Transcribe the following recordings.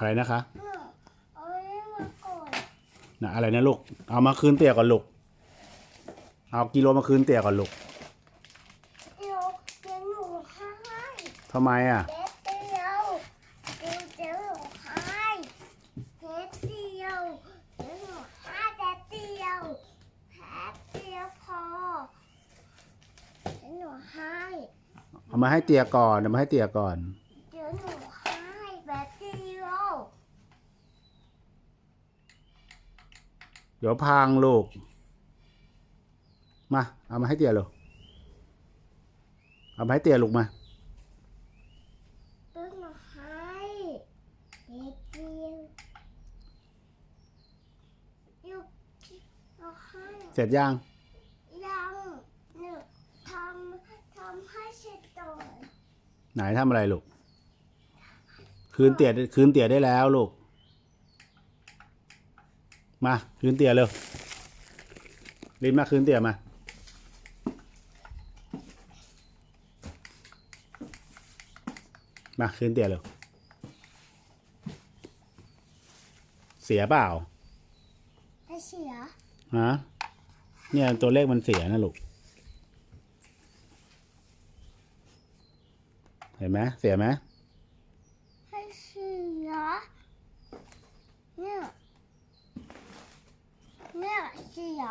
อะไรนะคะ เอาไว้มาก่อนนะอะไรนะลูก เอามาคืนเตี่ยก่อนลูก เอากิโลมาคืนเตี่ยก่อนลูกเดี๋ยวเดี๋ยวหนูให้ทำไมอะเด็ดเดียวเดี๋ยวเดี๋ยวหนูให้เด็ดเดียวเดี๋ยวหนูให้เด็ดเดียวแป๊บเดียวพอเดี๋ยวหนูให้เอามาให้เตี่ยก่อนเอามาให้เตี่ยก่อน เดี๋ยวหนูให้แบบเดียว เดี๋ยวพังลูก มา เอามาให้เตี่ยลูก เอามาให้เตี่ยลูกมาเดี๋ยวหนูให้เด็ดเดียวยุกหนูให้เสร็จยัง ยังหนูทำทำให้เสร็จก่อนไหนทำอะไรลูก คืนเตี่ยคืนเตี่ยได้แล้วลูก มาคืนเตี่ยเร็วลินมาคืนเตี่ยมา มาคืนเตี่ยเร็ว เสียเปล่าให้เสียฮะเนี่ยตัวเลขมันเสียนะลูก เห็นไหมเสียไหม ให้เสียเนี่ยเนี่ยเสีย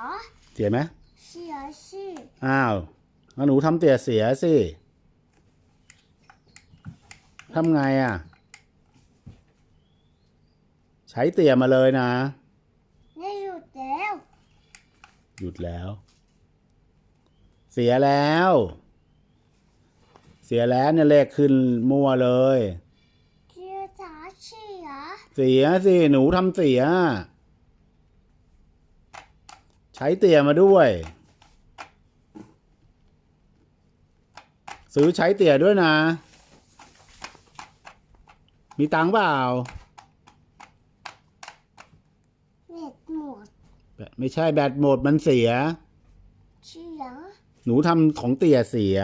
เสียไหมเสียสิอ้าวแล้วหนูทำเตี่ยเสียสิทำไงอะ ใช้เตี่ยมาเลยนะเนี่ยหยุดแล้ว หยุดแล้ว เสียแล้ว เสียแล้วเนี่ยเลขขึ้นมั่วเลยเสียจ๋าเสียเสียสิหนูทำเสีย ใช้เตี่ยมาด้วย ซื้อใช้เตี่ยด้วยนะ มีตังค์เปล่าเน็ตหมดไม่ใช่แบตหมดมันเสีย เสีย หนูทำของเตี่ยเสีย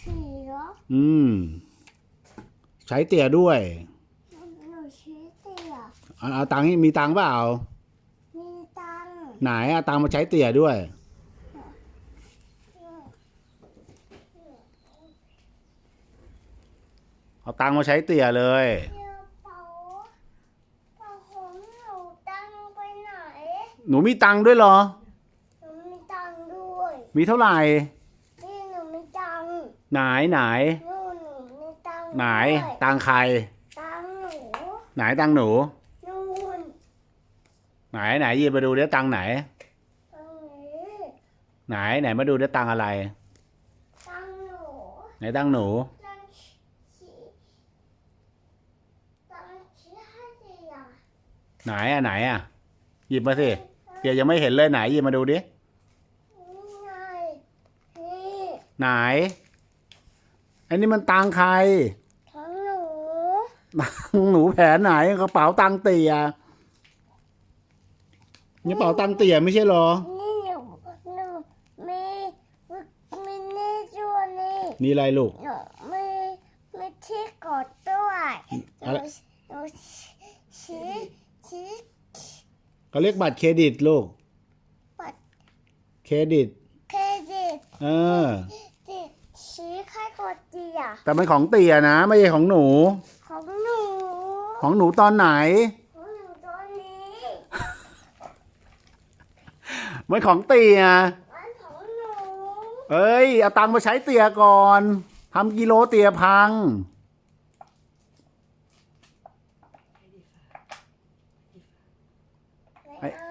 เสีย อืม ใช้เตี่ยด้วย หนูชี้เสียเอาเอาตังค์ให้มีตังค์เปล่ามีตังค์ ไหนเอาตังค์มาใช้เตี่ยด้วย เอาตังค์มาใช้เตี่ยเลยเดี๋ยวเป๋าเป๋าของหนูตังค์ไปไหนหนูมีตังค์ด้วยเหรอ หนูมีตังค์ด้วย มีเท่าไหร่นี่หนูมีตังค์ไหนไหนนู่นหนูมีตังค์ไหนด้วยตังค์ใคร ตังค์หนู ไหนตังค์หนูนู่น ไหนไหนหยิบมาดูเดี๋ยวตังค์ไหนตังค์นี้ไหนไหนมาดูเดี๋ยวตังค์อะไร ตังค์หนูไหนตังค์หนูตังค์ชี้ตังค์ชี้ให้เสียไหนอะไหนอะหยิบมาสิเดี๋ยวยังไม่เห็นเลยไหนหยิบมาดูดินี่ไงนี่ไหนอันนี้มันตังค์ใครทั้งหนูตังค์หนูแผลไหนกระเป๋าตังค์เตี่ยนี่ กระเป๋าตังค์เตี่ยไม่ใช่เหรอ นี่หนูหนูมีมีนี่ด้วยนี่นี่อะไรลูก หนูมีมีที่กดด้วยหอะไร นูหนูชี้ชี้เขาเรียกบัตรเครดิตลูก บัตรเครดิต เครดิตเออที่ชี้แค่กดเดียวแต่มันของเตี่ยนะ ไม่ใช่ของหนู ของหนูของหนูตอนไหน ของหนูตัวนี้ มันของเตี่ยอันของหนูเอ้ย เอาตังค์มาใช้เตี่ยก่อนทำกิโลเตี่ยพัง ไม่เอา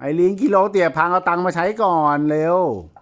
ไอ้ลิงกิโลเตี่ยพังเอาตังค์มาใช้ก่อนเร็วเ